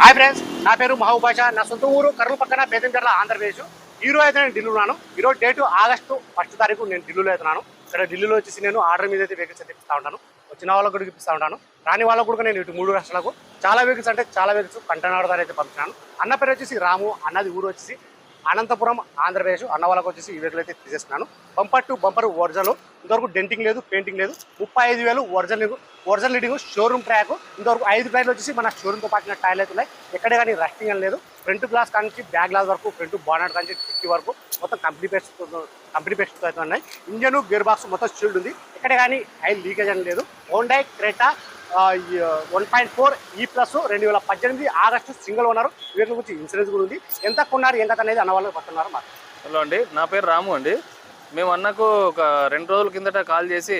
Hi friends నా పేరు మహబూబ్ బాషా. నా సొంత ఊరు కర్నూలు పక్కన బేతంచెర్ల ఆంధ్రప్రదేశ్. ఈ రోజు అయితే నేను ఢిల్లీలో ఉన్నాను ఈరోజు డేటు ఆగస్టు ఫస్ట్ తారీఖు నేను ఢిల్లీలో అవుతున్నాను ఇక్కడ ఢిల్లీలో వచ్చేసి నేను ఆర్డర్ మీద అయితే వెహికల్స్ తెప్పిస్తూ ఉంటాను. వచ్చిన వాళ్ళకు కూడా ఇప్పిస్తూ ఉంటాను. రాని వాళ్ళకు కూడా నేను ఇటు మూడు రాష్ట్రాలకు చాలా వెహికల్స్ అంటే చాలా వెహికల్స్ కంటనాడు దాని అయితే పంపించాను అన్న పేరు వచ్చేసి రాము. అన్నది ఊరు వచ్చేసి అనంతపురం ఆంధ్రప్రదేశ్ అన్నవాళ్ళకి వచ్చేసి ఈ వెహికల్ అయితే తీసేస్తున్నాను. బంపర్ టు బంపర్ ఒరిజినల్ ఇంతవరకు డెంటింగ్ లేదు పెయింటింగ్ లేదు. ముప్పై ఐదు వేలు original original reading showroom track ఇంతవరకు ఐదు టైర్లు వచ్చేసి మన షోరూమ్తో పాటిన టైర్లు అయితే ఉన్నాయి. ఎక్కడే కానీ రస్టింగ్ అని లేదు. ఫ్రంట్ గ్లాస్ కానీ బ్యాక్ గ్లాస్ వరకు ఫ్రంట్ బానట్ కానీ టిక్కి వరకు మొత్తం కంపెనీ పేస్ట్ కంపెనీ పేస్ట్ అయితే ఉన్నాయి. ఇంజన్ గేర్ బాక్స్ మొత్తం షీల్డ్ ఉంది. ఎక్కడ కానీ ఐదు లీకేజ్ అని లేదు. Hyundai Creta one point four e E plus రెండు వేల పద్దెనిమిది ఆగస్టు సింగిల్ ఉన్నారు వీటి గురించి ఇన్సూరెన్స్ కూడా ఉంది. ఎంత కొన్నారు ఎంత అనేది అన్న వాళ్ళు పడుతున్నారు మాకు. హలో అండి నా పేరు రాము అండి. మేము అన్నకు ఒక రెండు రోజుల కిందట కాల్ చేసి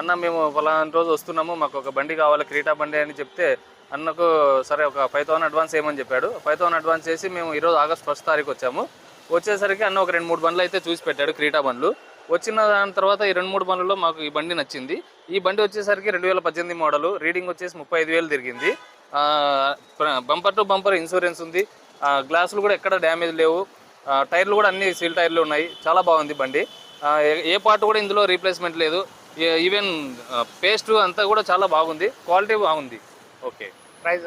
అన్న మేము ఫలానా రోజు వస్తున్నాము మాకు ఒక బండి కావాలి క్రీటా బండి అని చెప్తే అన్నకు సరే ఒక ఫైవ్ థౌసండ్ అడ్వాన్స్ వేయమని చెప్పాడు. ఫైవ్ థౌసండ్ అడ్వాన్స్ చేసి మేము ఈరోజు ఆగస్ట్ ఫస్ట్ తారీఖు వచ్చాము. వచ్చేసరికి అన్న ఒక రెండు మూడు బండ్లు అయితే చూసి పెట్టాడు క్రీటా బండ్లు. వచ్చిన దాని తర్వాత ఈ రెండు మూడు బండ్లలో మాకు ఈ బండి నచ్చింది. ఈ బండి వచ్చేసరికి రెండు వేల పద్దెనిమిది మోడల్. రీడింగ్ వచ్చేసి ముప్పై ఐదు వేలు తిరిగింది. బంపర్ టు బంపర్ ఇన్సూరెన్స్ ఉంది. గ్లాసులు కూడా ఎక్కడ డ్యామేజ్ లేవు. టైర్లు కూడా అన్ని సీల్ టైర్లు ఉన్నాయి. చాలా బాగుంది బండి. ఏ- ఏ పార్ట్ కూడా ఇందులో రీప్లేస్మెంట్ లేదు. ఈవెన్ పేస్ట్ అంతా కూడా చాలా బాగుంది. క్వాలిటీ బాగుంది. ఓకే ప్రైస్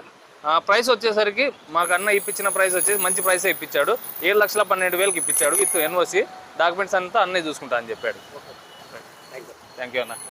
ప్రైస్ వచ్చేసరికి మాకు అన్న ఇప్పించిన ప్రైస్ వచ్చేసి మంచి ప్రైసే ఇప్పించాడు. ఏడు లక్షల పన్నెండు వేలకు ఇప్పించాడు విత్ ఎన్ఓసి. డాక్యుమెంట్స్ అంతా అన్నీ చూసుకుంటా అని చెప్పాడు. థ్యాంక్ యూ థ్యాంక్ యూ అన్న.